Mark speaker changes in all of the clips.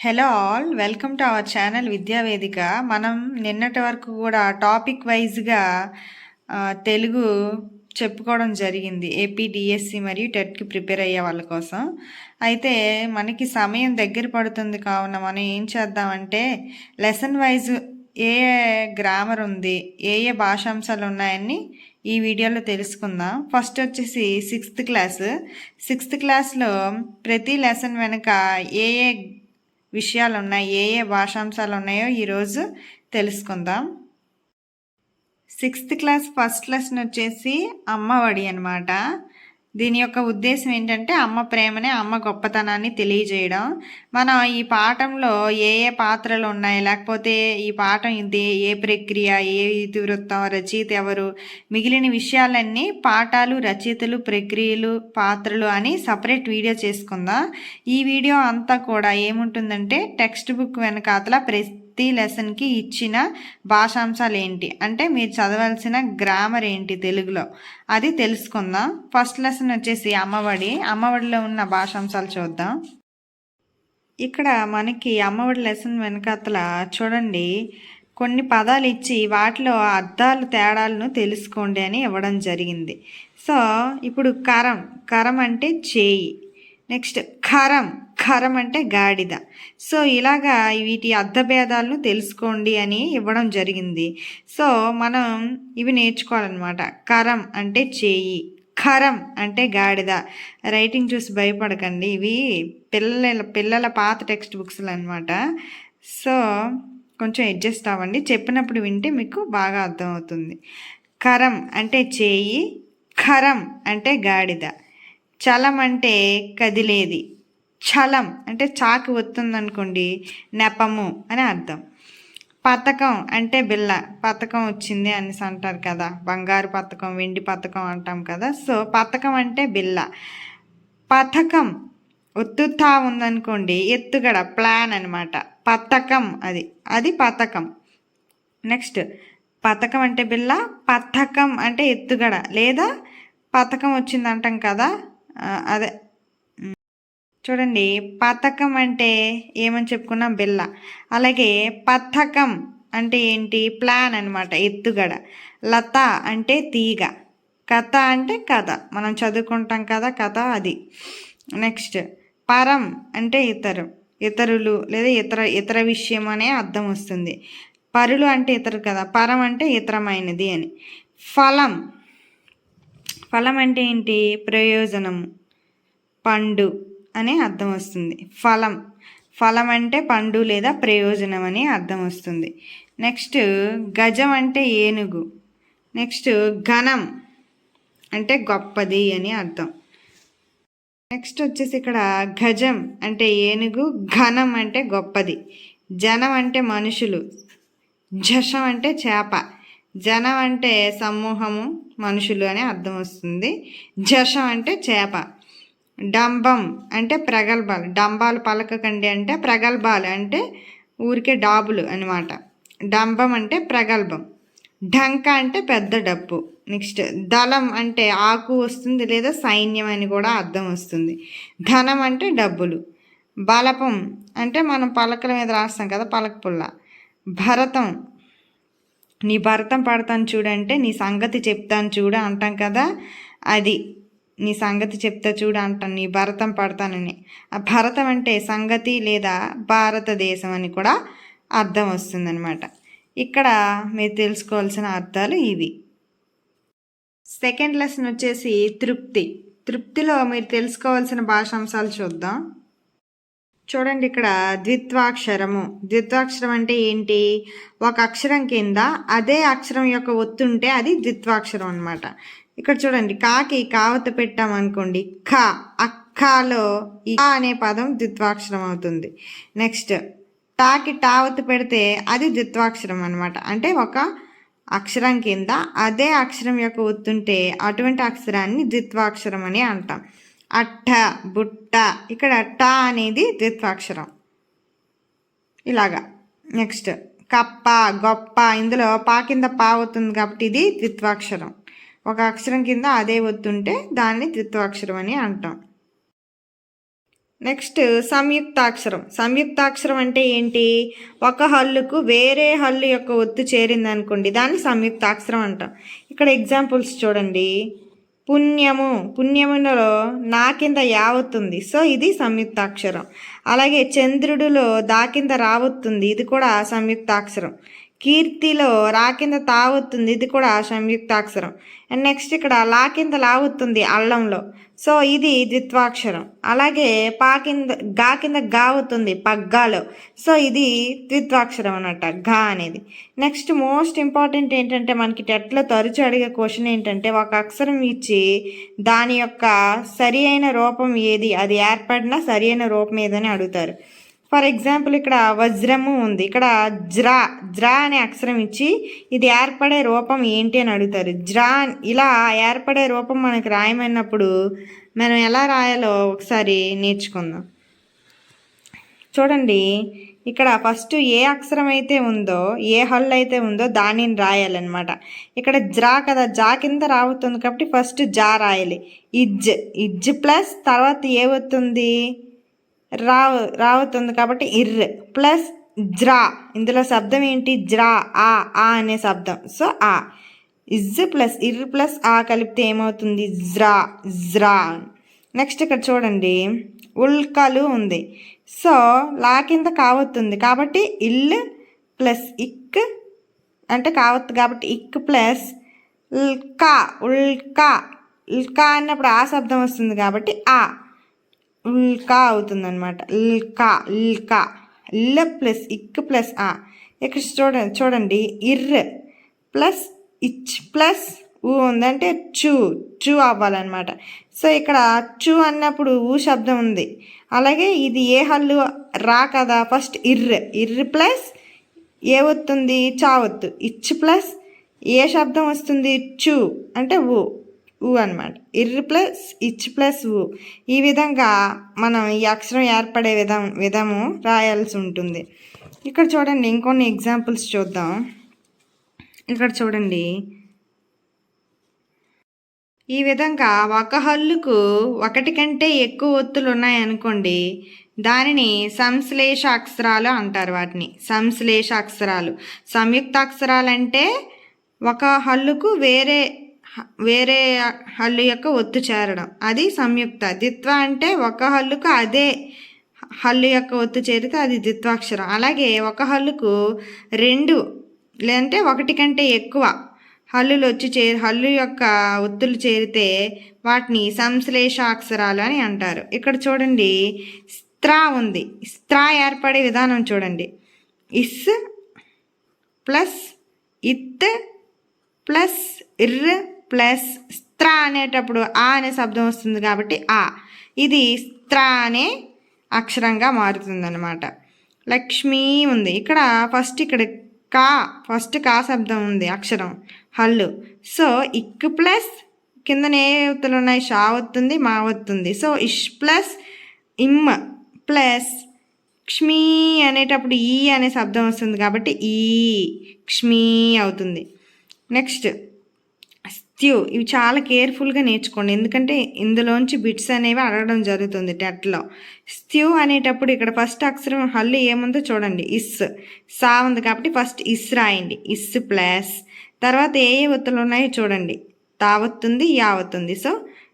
Speaker 1: Hello all welcome to our channel Vidyavedika మనం నిన్నటి వరకు కూడా టాపిక్ వైజ్గా తెలుగు చెప్పుకోవడం జరిగింది. ఏపీ డిఎస్సి e మరియు టెట్కి ప్రిపేర్ అయ్యే వాళ్ళ కోసం. అయితే మనకి సమయం దగ్గర పడుతుంది కావున మనం ఏం చేద్దామంటే లెసన్ వైజ్ ఏ గ్రామర్ ఉంది ఏ ఏ భాషాంశాలు ఉన్నాయని ఈ వీడియోలో తెలుసుకుందాం. ఫస్ట్ వచ్చేసి సిక్స్త్ క్లాస్ సిక్స్త్ క్లాస్లో ప్రతి లెసన్ వెనుక ఏ ఏ విషయాలు ఉన్నాయి ఏ ఏ భాషాంశాలు ఉన్నాయో ఈరోజు తెలుసుకుందాం. సిక్స్త్ క్లాస్ ఫస్ట్ లెసన్ వచ్చేసి అమ్మఒడి అనమాట దీని యొక్క ఉద్దేశం ఏంటంటే అమ్మ ప్రేమనే అమ్మ గొప్పతనాన్ని తెలియజేయడం. మనం ఈ పాఠంలో ఏ ఏ పాత్రలు ఉన్నాయి? లేకపోతే ఈ పాఠం ఇది ఏ ప్రక్రియ? ఏ ఇతివృత్తం? రచయిత ఎవరు? మిగిలిన విషయాలన్నీ పాఠాలు రచయితలు ప్రక్రియలు పాత్రలు అని సపరేట్ వీడియో చేసుకుందాం. ఈ వీడియో అంతా కూడా ఏముంటుందంటే టెక్స్ట్ బుక్ వెనకాతల ప్రెస్ ప్రతి లెసన్కి ఇచ్చిన భాషాంశాలు ఏంటి అంటే మీరు చదవాల్సిన గ్రామర్ ఏంటి తెలుగులో? అది తెలుసుకుందాం. ఫస్ట్ లెసన్ వచ్చేసి అమ్మఒడి. అమ్మఒడిలో ఉన్న భాషాంశాలు చూద్దాం. ఇక్కడ మనకి అమ్మఒడి లెసన్ వెనకాతల చూడండి. కొన్ని పదాలు ఇచ్చి వాటిలో అర్థాలు తేడాలను తెలుసుకోండి అని ఇవ్వడం జరిగింది. సో ఇప్పుడు కరం. కరం అంటే చేయి. నెక్స్ట్ కరం. కరం అంటే గాడిద. సో ఇలాగా వీటి అర్థభేదాలను తెలుసుకోండి అని ఇవ్వడం జరిగింది. సో మనం ఇవి నేర్చుకోవాలన్నమాట. కరం అంటే చేయి ఖరం అంటే గాడిద. రైటింగ్ చూసి భయపడకండి. ఇవి పిల్లల పిల్లల పాత టెక్స్ట్ బుక్స్లు అనమాట సో కొంచెం అడ్జస్ట్ అవ్వండి. చెప్పినప్పుడు వింటే మీకు బాగా అర్థమవుతుంది. కరం అంటే చేయి ఖరం అంటే గాడిద. చలం అంటే కదిలేది. చలం అంటే చాకు వస్తుందనుకోండి నెపము అని అర్థం. పథకం అంటే బిల్ల పథకం వచ్చింది అనేసి అంటారు కదా బంగారు పథకం వెండి పథకం అంటాం కదా సో పథకం అంటే బిల్ల పథకం ఒత్తుతా ఉందనుకోండి ఎత్తుగడ ప్లాన్ అనమాట పథకం అది అది పథకం నెక్స్ట్ పథకం అంటే బిల్ల పథకం అంటే ఎత్తుగడ లేదా పథకం వచ్చింది అంటాం కదా అదే చూడండి పథకం అంటే ఏమని చెప్పుకున్నాం? బిల్ల అలాగే పథకం అంటే ఏంటి? ప్లాన్ అనమాట ఎత్తుగడ. లత అంటే తీగ. కథ అంటే కథ. మనం చదువుకుంటాం కదా కథ అది. నెక్స్ట్ పరం అంటే ఇతరు. ఇతరులు లేదా ఇతర ఇతర విషయం అనే అర్థం వస్తుంది. పరులు అంటే ఇతరు కదా పరం అంటే ఇతరమైనది అని. ఫలం. ఫలం అంటే ఏంటి? ప్రయోజనం. పండు. అనే అర్థం వస్తుంది. ఫలం. ఫలం అంటే పండు లేదా ప్రయోజనం అని అర్థం వస్తుంది. నెక్స్ట్ గజం అంటే ఏనుగు. నెక్స్ట్ ఘనం అంటే గొప్పది అని అర్థం. నెక్స్ట్ వచ్చేసి ఇక్కడ గజం అంటే ఏనుగు ఘనం అంటే గొప్పది. జనం అంటే మనుషులు. జషం అంటే చేప. జనం అంటే సమూహము మనుషులు అని అర్థం వస్తుంది. జషం అంటే చేప. డంబం అంటే ప్రగల్భాలు. డంబాలు పలకకండి అంటే ప్రగల్భాలు అంటే ఊరికే డాబులు అనమాట డంబం అంటే ప్రగల్భం. ఢంక అంటే పెద్ద డప్పు. నెక్స్ట్ దళం అంటే ఆకు వస్తుంది లేదా సైన్యం అని కూడా అర్థం వస్తుంది. ధనం అంటే డబ్బులు. బలపం అంటే మనం పలకల మీద రాస్తాం కదా పలక పుల్ల భరతం. నీ భరతం పడతాను చూడంటే నీ సంగతి చెప్తాను చూడ అంటాం కదా అది. నీ సంగతి చెప్తా చూడు అంటాను నీ భరతం పడతానని. ఆ భరతం అంటే సంగతి లేదా భారతదేశం అని కూడా అర్థం వస్తుందన్నమాట. ఇక్కడ మీరు తెలుసుకోవాల్సిన అర్థాలు ఇవి. సెకండ్ లెసన్ వచ్చేసి తృప్తి. తృప్తిలో మీరు తెలుసుకోవాల్సిన భాషాంశాలు చూద్దాం. చూడండి ఇక్కడ ద్విత్వాక్షరము. ద్విత్వాక్షరం అంటే ఏంటి? ఒక అక్షరం కింద అదే అక్షరం యొక్క ఒత్తుంటే అది ద్విత్వాక్షరం అనమాట ఇక్కడ చూడండి కాకి కావత పెట్టామనుకోండి క అక్కలో ఈ అనే పదం ద్విత్వాక్షరం అవుతుంది. నెక్స్ట్ టాకి టావత్ పెడితే అది ద్విత్వాక్షరం అనమాట అంటే ఒక అక్షరం కింద అదే అక్షరం యొక్క ఒత్తుంటే అటువంటి అక్షరాన్ని ద్విత్వాక్షరం అని అంటాం. అట్ట బుట్ట ఇక్కడ ట అనేది ద్విత్వాక్షరం. ఇలాగా. నెక్స్ట్ కప్ప గొప్ప ఇందులో పా కింద పా అవుతుంది కాబట్టి ఇది ద్విత్వాక్షరం. ఒక అక్షరం కింద అదే ఒత్తుంటే దాన్ని ద్విత్వాక్షరం అని అంటాం. నెక్స్ట్ సంయుక్తాక్షరం. సంయుక్తాక్షరం అంటే ఏంటి? ఒక హల్లుకు వేరే హల్లు యొక్క ఒత్తు చేరిందనుకోండి దాన్ని సంయుక్తాక్షరం అంటాం. ఇక్కడ ఎగ్జాంపుల్స్ చూడండి. పుణ్యము. పుణ్యములో నా కింద యావత్తుంది సో ఇది సంయుక్తాక్షరం. అలాగే చంద్రుడిలో దా కింద రావత్తుంది ఇది కూడా సంయుక్తాక్షరం. కీర్తిలో రా కింద తాగుతుంది. ఇది కూడా సంయుక్తాక్షరం. అండ్ నెక్స్ట్ ఇక్కడ లా కింద లావొత్తుంది అల్లంలో. సో ఇది ద్విత్వాక్షరం. అలాగే పా కింద గా కింద గా అవుతుంది పగ్గాలో. సో ఇది ద్విత్వాక్షరం అనమాట గా అనేది. నెక్స్ట్ మోస్ట్ ఇంపార్టెంట్ ఏంటంటే మనకి టెట్లో తరచు అడిగే క్వశ్చన్ ఏంటంటే ఒక అక్షరం ఇచ్చి దాని యొక్క సరి అయిన రూపం ఏది? అది ఏర్పడిన సరి అయిన రూపం ఏదని అడుగుతారు. ఫర్ ఎగ్జాంపుల్ ఇక్కడ వజ్రము ఉంది. ఇక్కడ జ్రా జ్రా అనే అక్షరం ఇచ్చి ఇది ఏర్పడే రూపం ఏంటి అని అడుగుతారు. జ్రా ఇలా ఏర్పడే రూపం మనకు రాయమన్నప్పుడు మనం ఎలా రాయాలో ఒకసారి నేర్చుకుందాం. చూడండి ఇక్కడ ఫస్ట్ ఏ అక్షరం అయితే ఉందో ఏ హల్ అయితే ఉందో దానిని రాయాలన్నమాట. ఇక్కడ జ్రా కదా జా కింద రావుతుంది కాబట్టి ఫస్ట్ జా రాయాలి. ఇజ్ ఇజ్ ప్లస్ తర్వాత ఏ వస్తుంది రావు రావుతుంది కాబట్టి ఇర్ ప్లస్ జ్రా. ఇందులో శబ్దం ఏంటి? జ్రా ఆ ఆ అనే శబ్దం. సో ఆ. ఇజ్ ప్లస్ ఇర్ ప్లస్ ఆ కలిపితే ఏమవుతుంది? జ్రా జ్రా. నెక్స్ట్ ఇక్కడ చూడండి. ఉల్కలు ఉంది. సో లా కింద కావతుంది కాబట్టి ఇల్ ప్లస్ ఇక్ అంటే కావత్తు కాబట్టి ఇక్ ప్లస్ కా ఉల్కా ఉల్కా అన్నప్పుడు ఆ శబ్దం వస్తుంది కాబట్టి ఆ. ఉల్కా అవుతుందన్నమాట. ల్కా ల్కా. ల్ ప్లస్ ఇక్ ప్లస్ ఆ. ఇక్కడ చూడండి చూడండి. ఇర్ ప్లస్ ఇచ్ ప్లస్ ఊ ఉందంటే చూ చూ అవ్వాలన్నమాట. సో ఇక్కడ చూ అన్నప్పుడు ఊ శబ్దం ఉంది. అలాగే ఇది ఏ హల్లు రా కదా ఫస్ట్ ఇర్ర ఇర్ర ప్లస్ ఏ వస్తుంది చావత్తు ఇచ్ ప్లస్ ఏ శబ్దం వస్తుంది? చూ. అంటే ఊ. ఊ అనమాట ఇర్ ప్లస్ ఇచ్ ప్లస్ ఊ. ఈ విధంగా మనం ఈ అక్షరం ఏర్పడే విధం విధము రాయాల్సి ఉంటుంది. ఇక్కడ చూడండి ఇంకొన్ని ఎగ్జాంపుల్స్ చూద్దాం. ఇక్కడ చూడండి. ఈ విధంగా ఒక హల్లుకు ఒకటి కంటే ఎక్కువ ఒత్తులు ఉన్నాయనుకోండి దానిని సంశ్లేష అక్షరాలు అంటారు వాటిని. సంశ్లేష అక్షరాలు సంయుక్త అక్షరాలు అంటే ఒక హల్లుకు వేరే వేరే హల్లు యొక్క ఒత్తు చేరడం. అది సంయుక్త. ద్విత్వ అంటే ఒక హల్లుకు అదే హల్లు యొక్క ఒత్తు చేరితే అది ద్విత్వాక్షరం. అలాగే ఒక హల్లుకు రెండు లేదంటే ఒకటి కంటే ఎక్కువ హల్లులు వచ్చి చే హల్లు యొక్క ఒత్తులు చేరితే వాటిని సంశ్లేషాక్షరాలు అని అంటారు. ఇక్కడ చూడండి స్త్రా ఉంది. స్త్రా ఏర్పడే విధానం చూడండి. ఇస్ ప్లస్ ఇత్ ప్లస్ ఇర్ ప్లస్ స్త్ర అనేటప్పుడు ఆ అనే శబ్దం వస్తుంది కాబట్టి ఆ. ఇది స్త్ర అనే అక్షరంగా మారుతుందన్నమాట. లక్ష్మి ఉంది. ఇక్కడ ఫస్ట్ ఇక్కడ కా ఫస్ట్ కా శబ్దం ఉంది అక్షరం హల్లు. సో ఇక్ ప్లస్ కిందనే ఏ ఉన్నాయి షా వస్తుంది మా వస్తుంది సో ఇష్ ప్లస్ ఇమ్ ప్లస్ క్ష్మీ అనేటప్పుడు ఈ అనే శబ్దం వస్తుంది కాబట్టి ఈ క్ష్మీ అవుతుంది. నెక్స్ట్ స్త్యూ ఇవి చాలా కేర్ఫుల్గా నేర్చుకోండి. ఎందుకంటే ఇందులోంచి బిట్స్ అనేవి అడగడం జరుగుతుంది టెట్లో. స్త్యూ అనేటప్పుడు ఇక్కడ ఫస్ట్ అక్షరం హల్లు ఏముందో చూడండి. ఇస్. సా ఉంది కాబట్టి ఫస్ట్ ఇస్ రాయండి. ఇస్ ప్లస్. తర్వాత ఏ ఏ ఒత్తులు ఉన్నాయో చూడండి. తావత్తుంది యావత్తుంది సో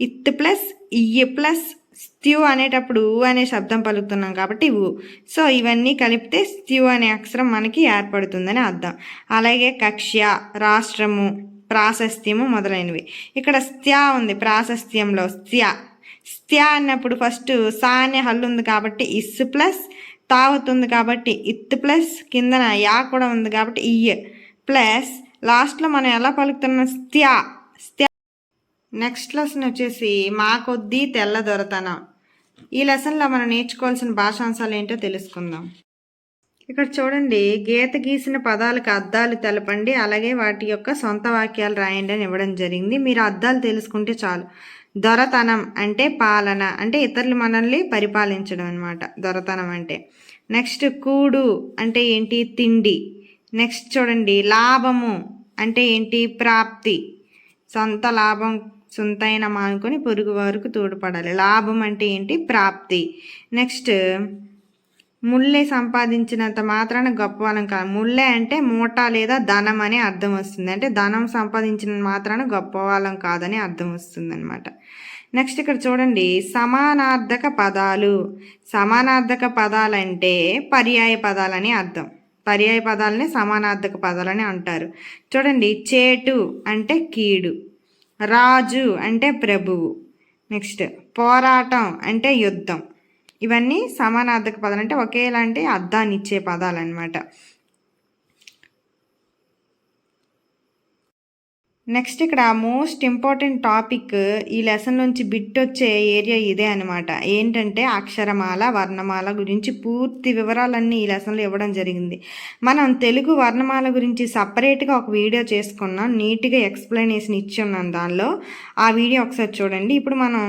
Speaker 1: ఇత్ ప్లస్ ఇయ్య ప్లస్ స్త్యూ అనేటప్పుడు ఊ అనే శబ్దం పలుకుతున్నాం కాబట్టి ఊ. సో ఇవన్నీ కలిపితే స్త్యూ అనే అక్షరం మనకి ఏర్పడుతుందని అర్థం. అలాగే కక్ష్య రాష్ట్రము ప్రాశస్త్యము మొదలైనవి. ఇక్కడ స్థ్యా ఉంది ప్రాశస్త్యంలో స్థ్యా స్థ్యా అన్నప్పుడు ఫస్ట్ సా అనే హల్లు ఉంది కాబట్టి ఇస్ ప్లస్ తావుతుంది కాబట్టి ఇత్ ప్లస్ కిందన యా కూడా ఉంది కాబట్టి ఇయ్ ప్లస్ లాస్ట్లో మనం ఎలా పలుకుతున్నాం? స్థ్యా స్థ్యా నెక్స్ట్ లెసన్ వచ్చేసి మా కొద్దీ తెల్ల దొరతనం ఈ లెసన్లో మనం నేర్చుకోవాల్సిన భాషాంశాలు ఏంటో తెలుసుకుందాం. ఇక్కడ చూడండి గీత గీసిన పదాలకు అర్థాలు తెలపండి అలాగే వాటి యొక్క సొంత వాక్యాలు రాయండి అని ఇవ్వడం జరిగింది. మీరు అర్థాలు తెలుసుకుంటే చాలు. దొరతనం అంటే పాలన అంటే ఇతరులు మనల్ని పరిపాలించడం అనమాట దొరతనం అంటే. నెక్స్ట్ కూడు అంటే ఏంటి? తిండి. నెక్స్ట్ చూడండి లాభము అంటే ఏంటి? ప్రాప్తి. సొంత లాభం సొంతైన మానుకొని పొరుగు వారికి తోడ్పడాలి. లాభం అంటే ఏంటి? ప్రాప్తి. నెక్స్ట్ ముళ్ళే సంపాదించినంత మాత్రాన గొప్పవాళ్ళం కాదు. ముళ్ళే అంటే మూట లేదా ధనం అని అర్థం వస్తుంది. అంటే ధనం సంపాదించిన మాత్రాన గొప్పవాళ్ళం కాదని అర్థం వస్తుంది అనమాట నెక్స్ట్ ఇక్కడ చూడండి. సమానార్థక పదాలు. సమానార్థక పదాలంటే పర్యాయ పదాలని అర్థం. పర్యాయ పదాలని సమానార్థక పదాలని అంటారు. చూడండి. చేటు అంటే కీడు. రాజు అంటే ప్రభువు. నెక్స్ట్ పోరాటం అంటే యుద్ధం. ఇవన్నీ సమానార్థక పదాలు. అంటే ఒకేలాంటి అర్థాన్ని ఇచ్చే పదాలు అనమాట నెక్స్ట్ ఇక్కడ మోస్ట్ ఇంపార్టెంట్ టాపిక్ ఈ లెసన్ నుంచి బిట్ వచ్చే ఏరియా ఇదే అనమాట ఏంటంటే అక్షరమాల వర్ణమాల గురించి పూర్తి వివరాలన్నీ ఈ లెసన్లో ఇవ్వడం జరిగింది. మనం తెలుగు వర్ణమాల గురించి సపరేట్గా ఒక వీడియో చేసుకున్నాం నీట్గా ఎక్స్ప్లెనేషన్ ఇచ్చి ఉన్నాం దానిలో. ఆ వీడియో ఒకసారి చూడండి. ఇప్పుడు మనం